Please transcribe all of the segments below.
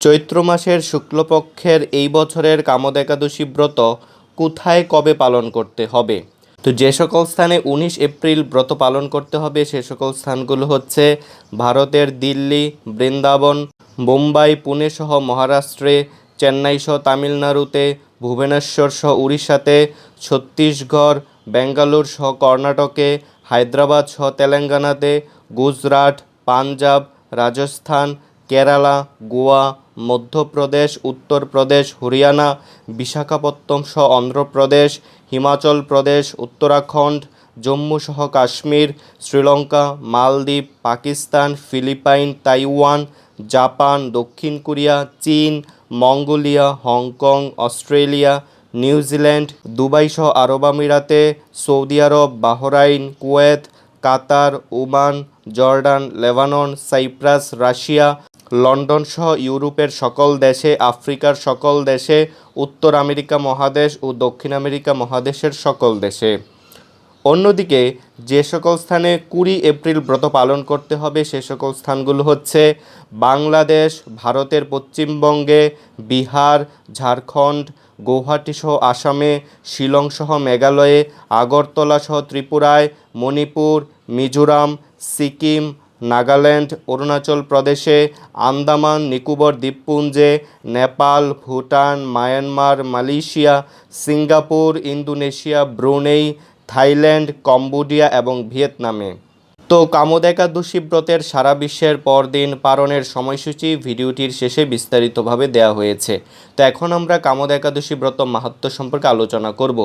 চৈত্র মাসের শুক্লপক্ষের এই বছরের কামদ একাদশী ব্রত কোথায় কবে পালন করতে হবে? তো যে সকল স্থানে উনিশ এপ্রিল ব্রত পালন করতে হবে, সে সকল স্থানগুলো হচ্ছে ভারতের দিল্লি, বৃন্দাবন, মুম্বাই, পুনে সহ মহারাষ্ট্রে, চেন্নাই সহ তামিলনাড়ুতে, ভুবনেশ্বর সহ উড়িষ্যাতে, ছত্তিশগড়, বেঙ্গালুর সহ কর্ণাটকে, হায়দ্রাবাদ সহ তেলেঙ্গানাতে, গুজরাট, পাঞ্জাব, রাজস্থান, কেরালা, গোয়া মধ্যপ্রদেশ, উত্তরপ্রদেশ, হরিয়ানা, বিশাখাপত্তনম সহ অন্ধ্রপ্রদেশ, হিমাচল প্রদেশ, উত্তরাখণ্ড, জম্মু সহ Kashmir, Sri Lanka, Maldives, Pakistan, Philippines, Taiwan, Japan, দক্ষিণ কোরিয়া, চীন, Mongolia, Hong Kong, Australia, New Zealand, Dubai সহ আরব আমিরাতে, সৌদি আরব, Bahrain, Kuwait, Qatar, Oman, Jordan, Lebanon, Cyprus, Russia London সহ ইউরোপের সকল দেশে, আফ্রিকার সকল দেশে, উত্তর আমেরিকা মহাদেশ ও দক্ষিণ আমেরিকা মহাদেশের সকল দেশে। অন্যদিকে, যে সকল স্থানে কুড়ি এপ্রিল ব্রত পালন করতে হবে, সে সকল স্থানগুলো হচ্ছে বাংলাদেশ, ভারতের পশ্চিমবঙ্গে, বিহার, ঝাড়খণ্ড, গৌহাটি সহ আসামে, শিলং সহ মেঘালয়ে, আগরতলা সহ ত্রিপুরায়, মণিপুর, মিজোরাম, সিকিম নাগাল্যান্ড, অরুণাচল প্রদেশে, Andaman, Nicobar দ্বীপপুঞ্জে, Nepal, Bhutan, Myanmar, Malaysia, Singapore, Indonesia, Brunei, Thailand, Cambodia এবং ভিয়েতনামে। তো কামদ একাদশী ব্রতের সারা বিশ্বের পরদিন পালনের সময়সূচি ভিডিওটির শেষে বিস্তারিতভাবে দেওয়া হয়েছে। তো এখন আমরা কামদ একাদশী ব্রত মাহাত্ম্য সম্পর্কে আলোচনা করব।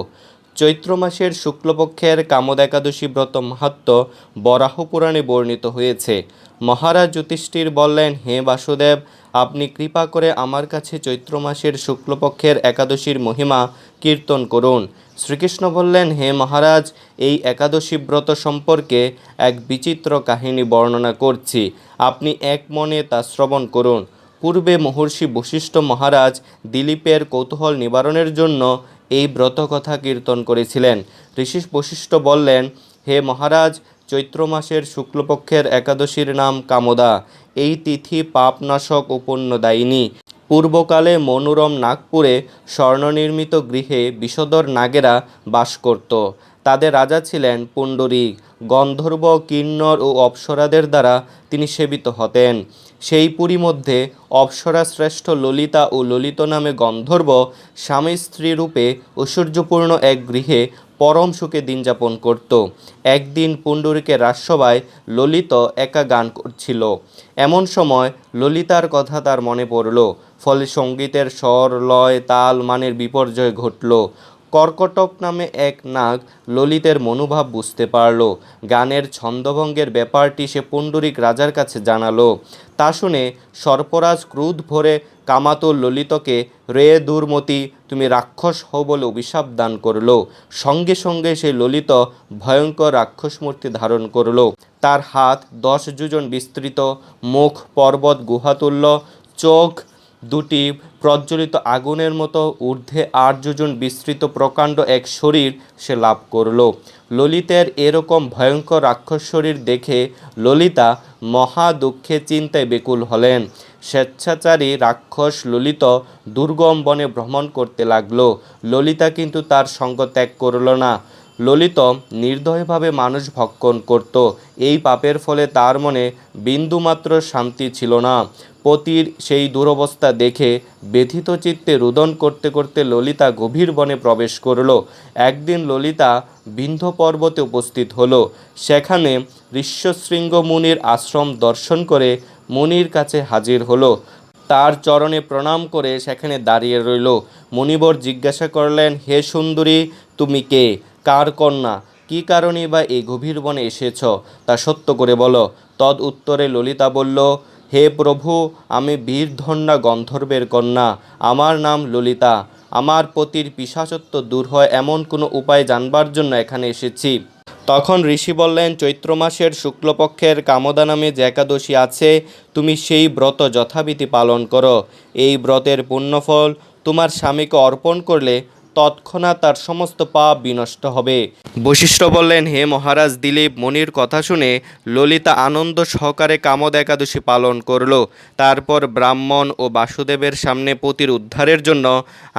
চৈত্র মাসের শুক্লপক্ষের কামদ একাদশী ব্রত মাহাত্ম্য বরাহ পুরাণে বর্ণিত হয়েছে। মহারাজ যুধিষ্ঠির বললেন, হে বাসুদেব, আপনি কৃপা করে আমার কাছে চৈত্র মাসের শুক্লপক্ষের একাদশীর মহিমা কীর্তন করুন। শ্রীকৃষ্ণ বললেন, হে মহারাজ, এই একাদশী ব্রত সম্পর্কে এক বিচিত্র কাহিনী বর্ণনা করছি। আপনি এক মনে তা শ্রবণ করুন। পূর্বে মহর্ষি বশিষ্ঠ মহারাজ দিলীপের কৌতূহল নিবারণের জন্য এই ব্রত কথা কীর্তন করেছিলেন। ঋষি বশিষ্ঠ বললেন, হে মহারাজ, চৈত্র মাসের শুক্লপক্ষের একাদশীর নাম কামদা। এই তিথি পাপনাশক ও পুণ্যদায়িনী পূর্বকালে মনোরম নাগপুরে স্বর্ণনির্মিত গৃহে বিষদর নাগেরা বাস করত। তাদের রাজা ছিলেন পুণ্ডরীক। গন্ধর্ব, কিন্নর ও অপ্সরাদের দ্বারা তিনি সেবিত হতেন। সেই পুরী মধ্যে অপ্সরা শ্রেষ্ঠ ললিতা ও ললিত নামে গন্ধর্ব স্বামী স্ত্রী রূপে ঐশ্বর্যপূর্ণ এক গৃহে পরম সুখে দিন যাপন করত। একদিন পুণ্ডরীকের রাজসভায় ললিত একা গান করছিল। এমন সময় ললিতার কথা তার মনে পড়ল, ফলে সঙ্গীতের স্বর, লয়, তাল, মানের বিপর্যয় ঘটল। কর্কটক নামে এক নাগ ললিতের মনোভাব বুঝতে পারল। গানের ছন্দভঙ্গের ব্যাপারটি সে পুণ্ডরিক রাজার কাছে জানালো। তা শুনে সর্পরাজ ক্রোধ ভরে কামাতো ললিতকে, রে দুর্মতি, তুমি রাক্ষস হও বলে অভিশাপ দান করল। সঙ্গে সঙ্গে সেই ললিত ভয়ঙ্কর রাক্ষস মূর্তি ধারণ করল। তার হাত দশ যোজন বিস্তৃত, মুখ পর্বত গুহাতুল্য চোখ দুটি প্রজ্বলিত আগুনের মতো ঊর্ধ্বে আট যোজন বিস্তৃত প্রকাণ্ড এক শরীর সে লাভ করল। ললিতের এরকম ভয়ঙ্কর রাক্ষস শরীর দেখে ললিতা মহা দুঃখে চিন্তায় বেকুল হলেন। স্বেচ্ছাচারী রাক্ষস ললিত দুর্গম বনে ভ্রমণ করতে লাগল। ললিতা কিন্তু তার সঙ্গ ত্যাগ করল না। ললিত নির্দয়ভাবে মানুষ ভক্ষণ করত। এই পাপের ফলে তার মনে বিন্দুমাত্র শান্তি ছিল না। পতির সেই দুরবস্থা দেখে ব্যথিত চিত্তে রুদন করতে করতে ললিতা গভীর বনে প্রবেশ করল। একদিন ললিতা বিন্ধ্য পর্বতে উপস্থিত হল। সেখানে ঋষ্যশৃঙ্গ মুনির আশ্রম দর্শন করে মুনির কাছে হাজির হলো। তার চরণে প্রণাম করে সেখানে দাঁড়িয়ে রইল। মুনিবর জিজ্ঞাসা করলেন, হে সুন্দরী, তুমি কে? কার কন্যা? কী কারণে বা এই গভীর বনে এসেছ? তা সত্য করে বলো। তদ উত্তরে ললিতা বলল, হে প্রভু, আমি বীরধন্যা গন্ধর্বের কন্যা। আমার নাম ললিতা। আমার পতির পিশাচত্ব দূর হয় এমন কোনো উপায় জানবার জন্য এখানে এসেছি। তখন ঋষি বললেন, চৈত্র মাসের শুক্লপক্ষের কামদা নামে যে একাদশী আছে, তুমি সেই ব্রত যথাবিধি পালন করো। এই ব্রতের পুণ্যফল তোমার স্বামীকে অর্পণ করলে তৎক্ষণাৎ তার সমস্ত পাপ বিনষ্ট হবে। বশিষ্ঠ বললেন, হে মহারাজ দিলীপ, মনির কথা শুনে ললিতা আনন্দ সহকারে কামদ একাদশী পালন করল। তারপর ব্রাহ্মণ ও বাসুদেবের সামনে পতির উদ্ধারের জন্য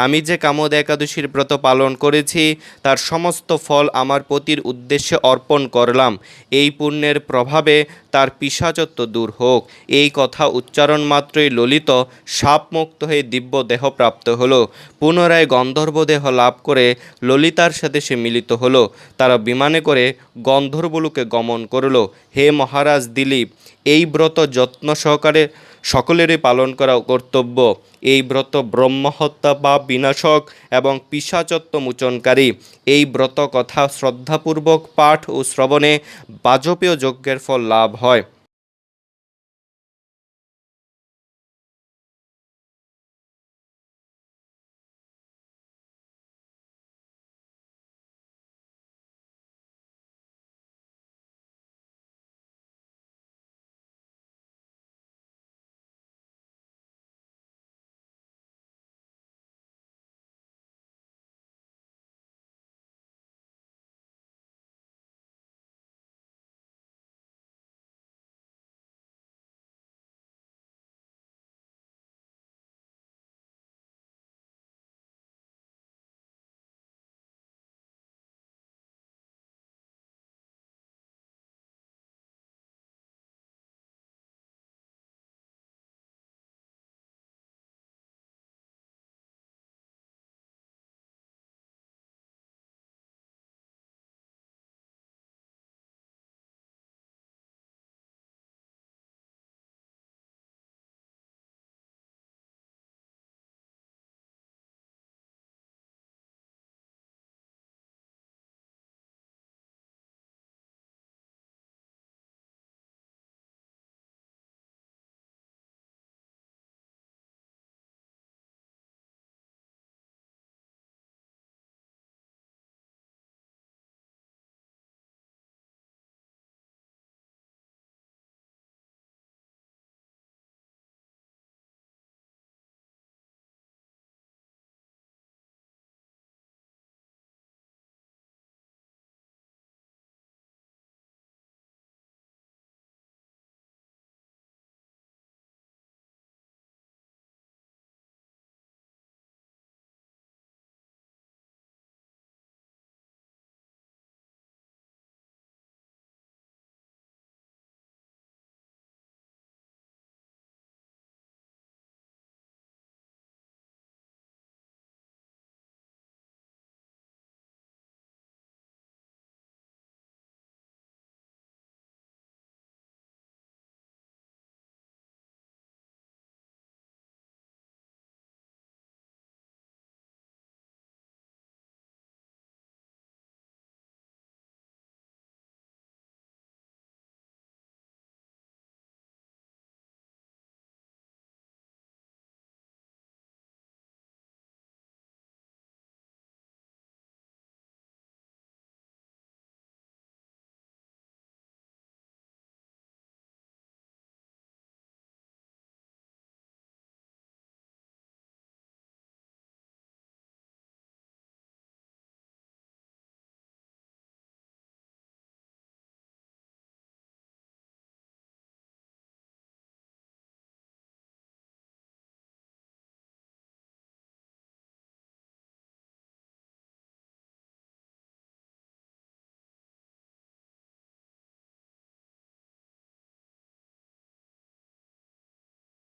আমি যে কামদ একাদশীর ব্রত পালন করেছি, তার সমস্ত ফল আমার পতির উদ্দেশ্যে অর্পণ করলাম। এই পুণ্যের প্রভাবে তার পিসাচত্ব দূর হোক। এই কথা উচ্চারণ মাত্রই ললিত সাপমুক্ত হয়ে দিব্য দেহ প্রাপ্ত হল। পুনরায় গন্ধর্ব দেহ লাভ করে ললিতার সাথে সে মিলিত হল। তারা বিমানে করে গন্ধর্বলুকে গমন করল। হে মহারাজ দিলীপ, এই ব্রত যত্ন সহকারে সকলেরই পালন করা কর্তব্য। এই ব্রত ব্রহ্মহত্যা বা বিনাশক এবং পিসাচত্ব মোচনকারী। এই ব্রত কথা শ্রদ্ধাপূর্বক পাঠ ও শ্রবণে বাজপেয় যজ্ঞের ফল লাভ হয়।